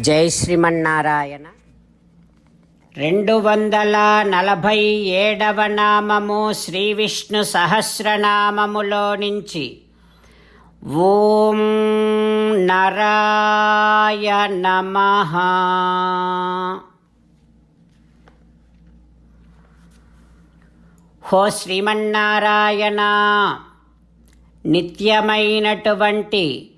జై శ్రీమన్నారాయణ. రెండు వందల నలభై ఏడవ నామము శ్రీ విష్ణు సహస్రనామములో నుంచి. ఓం నరాయ నమ. హో శ్రీమన్నారాయణ నిత్యమైనటువంటి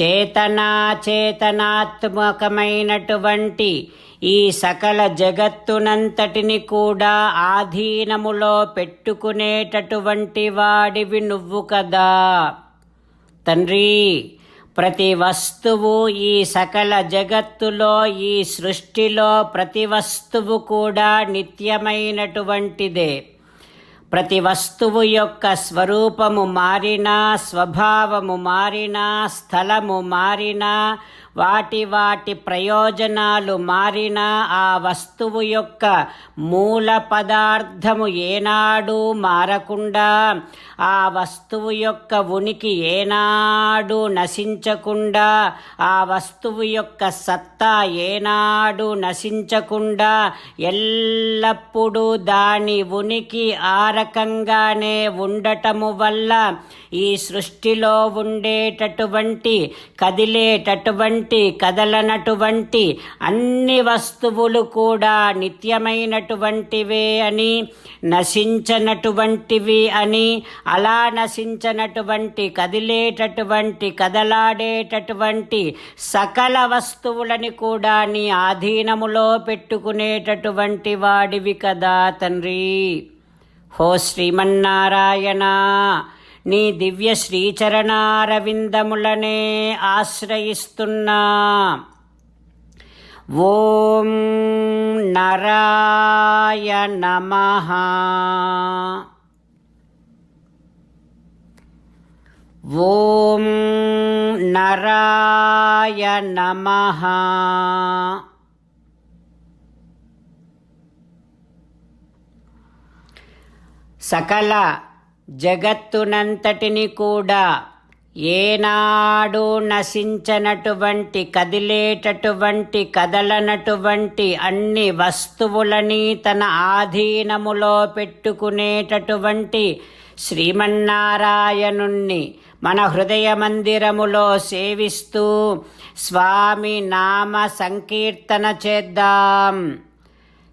చేతనాచేతనాత్మకమైనటువంటి ఈ సకల జగత్తునంతటిని కూడా ఆధీనములో పెట్టుకునేటటువంటి వాడివి నువ్వు కదా. తండ్రి ప్రతి వస్తువు ఈ సకల జగత్తులో ఈ సృష్టిలో ప్రతి వస్తువు కూడా నిత్యమైనటువంటిదే. ప్రతి వస్తువు యొక్క స్వరూపము మారినా స్వభావము మారినా స్థలము మారినా వాటి వాటి ప్రయోజనాలు మారినా ఆ వస్తువు యొక్క మూల పదార్థము ఏనాడు మారకుండా ఆ వస్తువు యొక్క ఉనికి ఏనాడు నశించకుండా ఆ వస్తువు యొక్క సత్తా ఏనాడు నశించకుండా ఎల్లప్పుడూ దాని ఉనికి ఆ రకంగానే ఉండటము వల్ల ఈ సృష్టిలో ఉండేటటువంటి కదిలేటటువంటి కదలనటువంటి అన్ని వస్తువులు కూడా నిత్యమైనటువంటివే అని నశించనటువంటివి అని అలా నశించనటువంటి కదిలేటటువంటి కదలాడేటటువంటి సకల వస్తువులని కూడా నీ ఆధీనములో పెట్టుకునేటటువంటి వాడివి కదా తండ్రి. హో శ్రీమన్నారాయణ. నీ దివ్య శ్రీచరణారవిందములనే ఆశ్రయిస్తున్నా. ఓం నరాయ నమః. ఓం నరాయ నమః. సకల జగత్తునంతటిని కూడా ఏనాడు నశించనటువంటి కదిలేటటువంటి కదలనటువంటి అన్ని వస్తువులని తన ఆధీనములో పెట్టుకునేటటువంటి శ్రీమన్నారాయణుణ్ణి మన హృదయ మందిరములో సేవిస్తూ స్వామి నామ సంకీర్తన చేద్దాం.